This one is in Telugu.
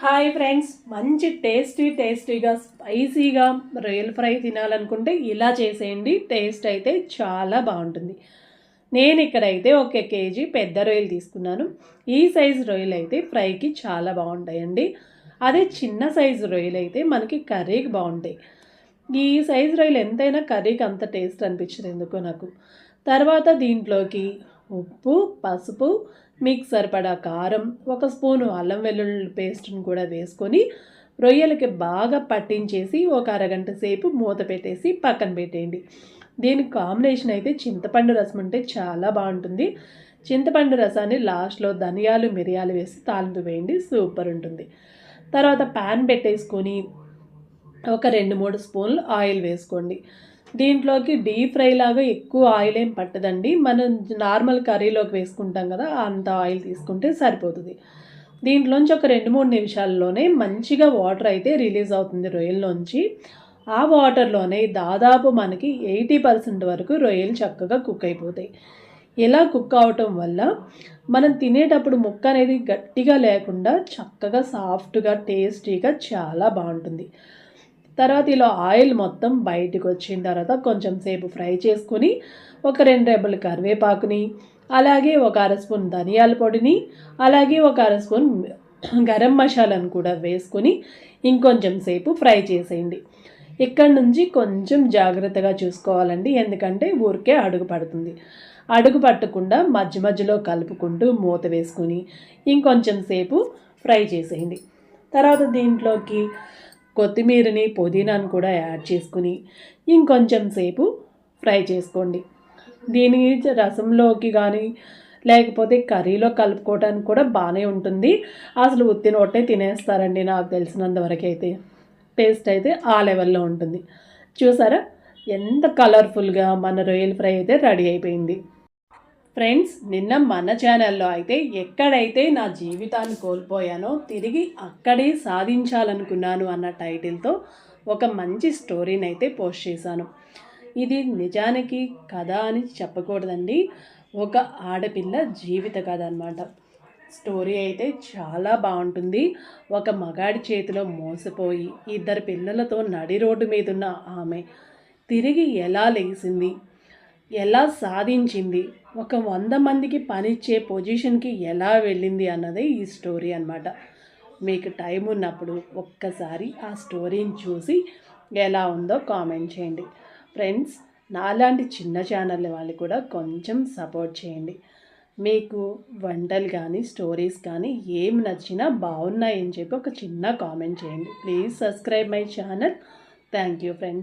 హాయ్ ఫ్రెండ్స్ మంచి టేస్టీ టేస్టీగా స్పైసీగా రొయ్యల ఫ్రై తినాలనుకుంటే ఇలా చేసేయండి. టేస్ట్ అయితే చాలా బాగుంటుంది. నేను ఇక్కడైతే ఒక కేజీ పెద్ద రొయ్యలు తీసుకున్నాను. ఈ సైజు రొయ్యలు అయితే ఫ్రైకి చాలా బాగుంటాయండి. అదే చిన్న సైజు రొయ్యలు అయితే మనకి కర్రీకి బాగుంటాయి. ఈ సైజు రొయ్యలు ఎంతైనా కర్రీకి అంత టేస్ట్ అనిపించదు ఎందుకో నాకు. తర్వాత దీంట్లోకి ఉప్పు పసుపు మీకు సరిపడా కారం ఒక స్పూను అల్లం వెల్లుల్లి పేస్ట్ని కూడా వేసుకొని రొయ్యలకి బాగా పట్టించేసి ఒక అరగంట సేపు మూత పెట్టేసి పక్కన పెట్టేయండి. దీనికి కాంబినేషన్ అయితే చింతపండు రసం ఉంటే చాలా బాగుంటుంది. చింతపండు రసాన్ని లాస్ట్లో ధనియాలు మిరియాలు వేసి తాలింపు వేయండి. సూపర్ ఉంటుంది. తర్వాత ప్యాన్ పెట్టేసుకొని ఒక రెండు మూడు స్పూన్లు ఆయిల్ వేసుకోండి. దీంట్లోకి డీప్ ఫ్రై లాగా ఎక్కువ ఆయిల్ ఏం పట్టదండి. మనం నార్మల్ కర్రీలోకి వేసుకుంటాం కదా అంత ఆయిల్ తీసుకుంటే సరిపోతుంది. దీంట్లోంచి ఒక రెండు మూడు నిమిషాల్లోనే మంచిగా వాటర్ అయితే రిలీజ్ అవుతుంది రొయ్యల్లోంచి ఆ వాటర్లోనే దాదాపు మనకి ఎయిటీ పర్సెంట్ వరకు రొయ్యలు చక్కగా కుక్ అయిపోతాయి. ఇలా కుక్ అవటం వల్ల మనం తినేటప్పుడు ముక్క అనేది గట్టిగా లేకుండా చక్కగా సాఫ్ట్గా టేస్టీగా చాలా బాగుంటుంది. తర్వాత ఇలా ఆయిల్ మొత్తం బయటకు వచ్చిన తర్వాత కొంచెం సేపు ఫ్రై చేసుకొని ఒక రెండు రెబ్బలు కరివేపాకుని అలాగే ఒక అర స్పూన్ ధనియాల పొడిని అలాగే ఒక అర స్పూన్ గరం మసాలాను కూడా వేసుకొని ఇంకొంచెం సేపు ఫ్రై చేసేయండి. ఇక్కడ నుంచి కొంచెం జాగ్రత్తగా చూసుకోవాలండి ఎందుకంటే ఊరికే అడుగు పడుతుంది. అడుగు పట్టకుండా మధ్య మధ్యలో కలుపుకుంటూ మూత వేసుకొని ఇంకొంచెం సేపు ఫ్రై చేసేయండి. తర్వాత దీంట్లోకి కొత్తిమీరని పుదీనాను కూడా యాడ్ చేసుకుని ఇంకొంచెం సేపు ఫ్రై చేసుకోండి. దీని రసంలోకి కానీ లేకపోతే కర్రీలో కలుపుకోవడానికి కూడా బాగానే ఉంటుంది. అసలు ఉత్తిన ఒట్టే తినేస్తారండి నాకు తెలిసినంతవరకు అయితే టేస్ట్ అయితే ఆ లెవెల్లో ఉంటుంది. చూసారా? ఎంత కలర్ఫుల్గా మన రొయ్యల ఫ్రై అయితే రెడీ అయిపోయింది. ఫ్రెండ్స్ నిన్న మన ఛానల్లో అయితే ఎక్కడైతే నా జీవితాన్ని కోల్పోయానో తిరిగి అక్కడే సాధించాలనుకున్నాను అన్న టైటిల్తో ఒక మంచి స్టోరీని అయితే పోస్ట్ చేశాను. ఇది నిజానికి కథ అని చెప్పకూడదండి. ఒక ఆడపిల్ల జీవిత కథ అనమాట స్టోరీ అయితే చాలా బాగుంటుంది. ఒక మగాడి చేతిలో మోసపోయి ఇద్దరు పిల్లలతో నడి రోడ్డు మీద ఉన్న ఆమె తిరిగి ఎలా లేచింది? ఎలా సాధించింది? ఒక వంద మందికి పనిచ్చే పొజిషన్కి ఎలా వెళ్ళింది అన్నదే ఈ స్టోరీ అనమాట మీకు టైం ఉన్నప్పుడు ఒక్కసారి ఆ స్టోరీని చూసి ఎలా ఉందో కామెంట్ చేయండి. ఫ్రెండ్స్ నాలాంటి చిన్న ఛానల్ వాళ్ళు కూడా కొంచెం సపోర్ట్ చేయండి. మీకు వంటలు కానీ స్టోరీస్ కానీ ఏం నచ్చినా బాగున్నాయని చెప్పి ఒక చిన్న కామెంట్ చేయండి. Please subscribe my channel. Thank you friends.